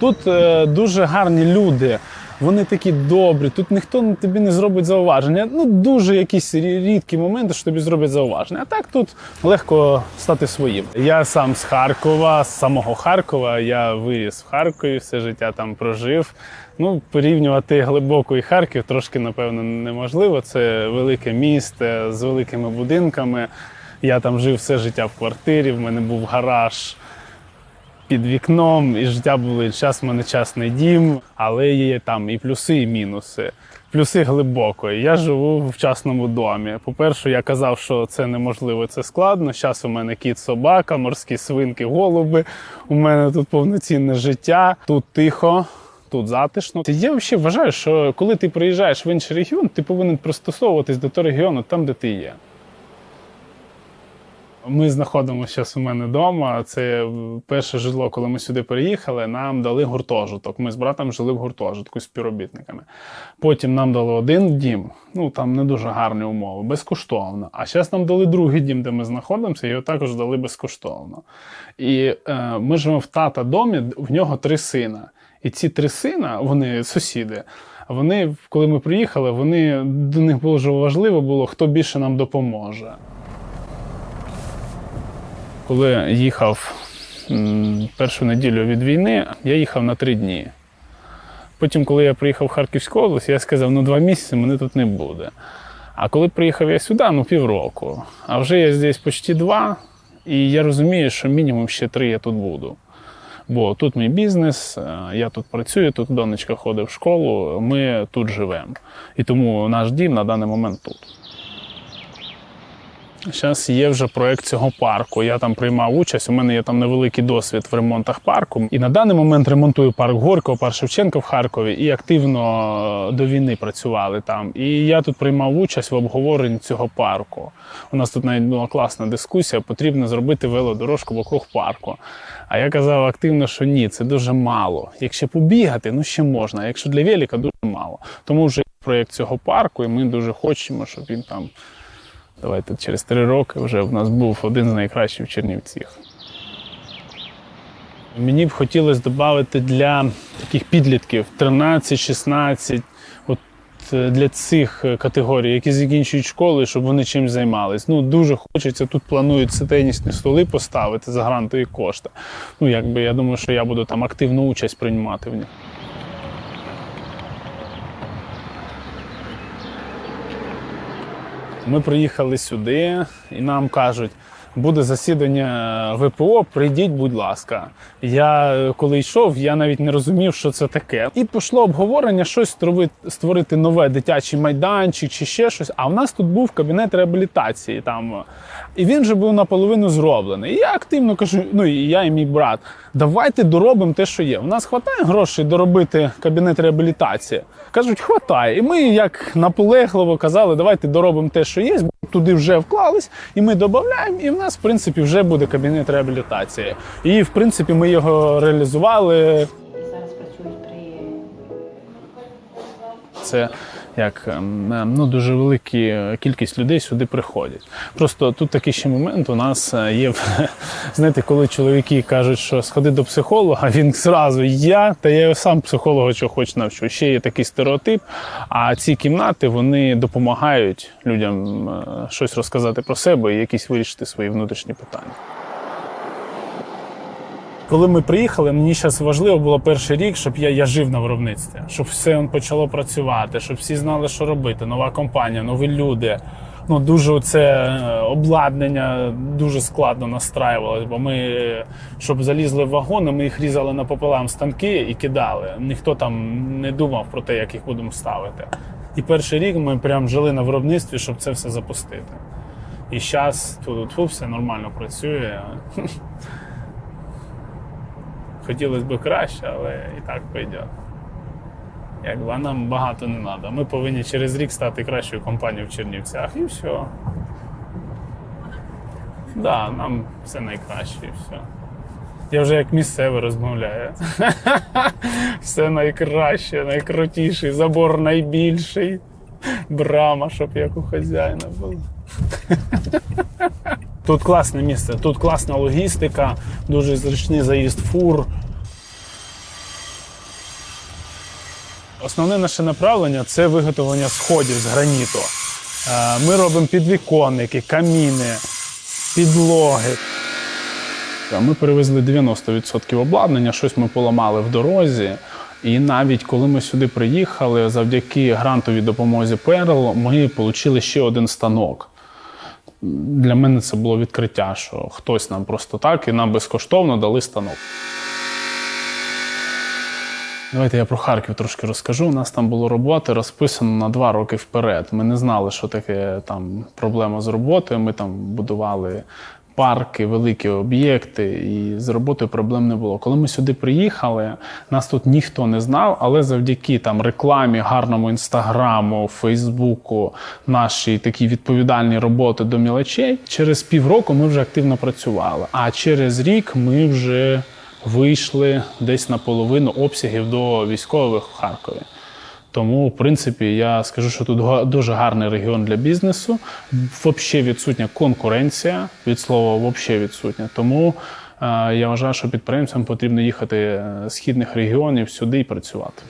Тут е, дуже гарні люди. Вони такі добрі, тут ніхто тобі не зробить зауваження. Ну, дуже якісь рідкі моменти, що тобі зроблять зауваження. А так тут легко стати своїм. Я сам з Харкова, з самого Харкова. Я виріс в Харкові, все життя там прожив. Ну, порівнювати глибоко і Харків трошки, напевно, неможливо. Це велике місто з великими будинками. Я там жив все життя в квартирі, в мене був гараж під вікном, і життя було час в мене частний дім, але є там і плюси, і мінуси. Плюси глибоко. Я живу в частному домі. По-перше, я казав, що це неможливо, це складно. Зараз у мене кіт, собака, морські свинки, голуби. У мене тут повноцінне життя, тут тихо. Тут затишно. Я взагалі вважаю, що коли ти приїжджаєш в інший регіон, ти повинен пристосовуватись до того регіону там, де ти є. Ми знаходимося у мене вдома. Це перше житло, коли ми сюди переїхали. Нам дали гуртожиток. Ми з братом жили в гуртожитку з співробітниками. Потім нам дали один дім. Ну там не дуже гарні умови, безкоштовно. А зараз нам дали другий дім, де ми знаходимося, його також дали безкоштовно. І е, ми живемо в тата домі, в нього три сина. І ці три сина, вони сусіди. Вони, коли ми приїхали, вони до них було важливо було, хто більше нам допоможе. Коли їхав першу неділю від війни, я їхав на три дні. Потім, коли я приїхав в Харківську область, я сказав, ну два місяці мене тут не буде. А коли приїхав я сюди, ну півроку. А вже я здесь почти два, і я розумію, що мінімум ще три я тут буду. Бо тут мій бізнес, е, я тут працюю, тут донечка ходить в школу, ми тут живемо. І тому наш дім на даний момент тут. Зараз є вже проект цього парку. Я там приймав участь. У мене є там невеликий досвід в ремонтах парку. І на даний момент ремонтую парк Горького, парк Шевченка в Харкові і активно до війни працювали там. І я тут приймав участь в обговоренні цього парку. У нас тут навіть була класна дискусія. Потрібно зробити велодорожку вокруг парку. А я казав активно, що ні, це дуже мало. Якщо побігати, ну ще можна. Якщо для велика, дуже мало. Тому вже проєкт цього парку, і ми дуже хочемо, щоб він там. Давайте через три роки вже в нас був один з найкращих в Чернівцях. Мені б хотілося додати для таких підлітків 13-16, от е, для цих е, категорій, які закінчують школи, щоб вони чим займались. Ну дуже хочеться. Тут планують тенісні столи поставити за грантові кошти. Ну якби я думаю, що я буду там активну участь приймати в них. Ми приїхали сюди, і нам кажуть, буде засідання ВПО, прийдіть, будь ласка. Я е, коли йшов, я навіть не розумів, що це таке. І пішло обговорення щось створити нове дитячий майданчик чи ще щось. А в нас тут був кабінет реабілітації. Там і він вже був наполовину зроблений. І я активно кажу: ну і я і мій брат, давайте доробимо те, що є. У нас вистачає грошей доробити кабінет реабілітації. Кажуть, хватає. І ми як наполегливо казали, давайте доробимо те, що є. Туди вже вклались, і ми додаємо, і в нас, в принципі, вже буде кабінет реабілітації. І в принципі ми його реалізували. Зараз працюють при Це як ем, ем, ну, дуже велика кількість людей сюди приходять. Просто тут такий ще момент у нас е, є. Знаєте, коли чоловіки кажуть, що сходи до психолога, він зразу я, та я сам психолога що хоч навчу. Ще є такий стереотип. А ці кімнати вони допомагають людям е, щось розказати про себе і якісь вирішити свої внутрішні питання. Коли ми приїхали, мені зараз важливо було перший рік, щоб я, я жив на виробництві, щоб все почало працювати, щоб всі знали, що робити. Нова компанія, нові люди. Ну дуже це е, обладнання дуже складно настраювалось, бо ми, щоб залізли в вагони, ми їх різали напополам станки і кидали. Ніхто там не думав про те, як їх будемо ставити. І перший рік ми прям жили на виробництві, щоб це все запустити. І зараз тут все нормально працює. Хотілося б краще, але і так пойде. Якби а нам багато не треба. Ми повинні через рік стати кращою компанією в Чернівцях і все. Да, нам все найкраще і все. Я вже як місцевий розмовляю. Все найкраще, найкрутіший, забор найбільший. Брама, щоб як у хазяїна було. Тут класне місце, тут класна логістика, дуже зручний заїзд фур. Основне наше направлення це виготовлення сходів з граніту. Е, ми робимо підвіконники, каміни, підлоги. Е, ми привезли 90% обладнання, щось ми поламали в дорозі. І навіть коли ми сюди приїхали, завдяки грантовій допомозі Перл, ми отримали ще один станок. Для мене це було відкриття, що хтось нам просто так і нам безкоштовно дали станок. Давайте я про Харків трошки розкажу. У нас там було роботи розписано на два роки вперед. Ми не знали, що таке там проблема з роботою. Ми там будували парки, великі об'єкти, і з роботою проблем не було. Коли ми сюди приїхали, нас тут ніхто не знав, але завдяки там рекламі, гарному інстаграму, Фейсбуку, нашій такій відповідальній роботи до мілочей, через півроку ми вже активно працювали. А через рік ми вже вийшли десь на половину обсягів до військових в Харкові. Тому, в принципі, я скажу, що тут дуже гарний регіон для бізнесу. Взагалі відсутня конкуренція, від слова взагалі відсутня. Тому е, я вважаю, що підприємцям потрібно їхати е, з східних регіонів сюди і працювати.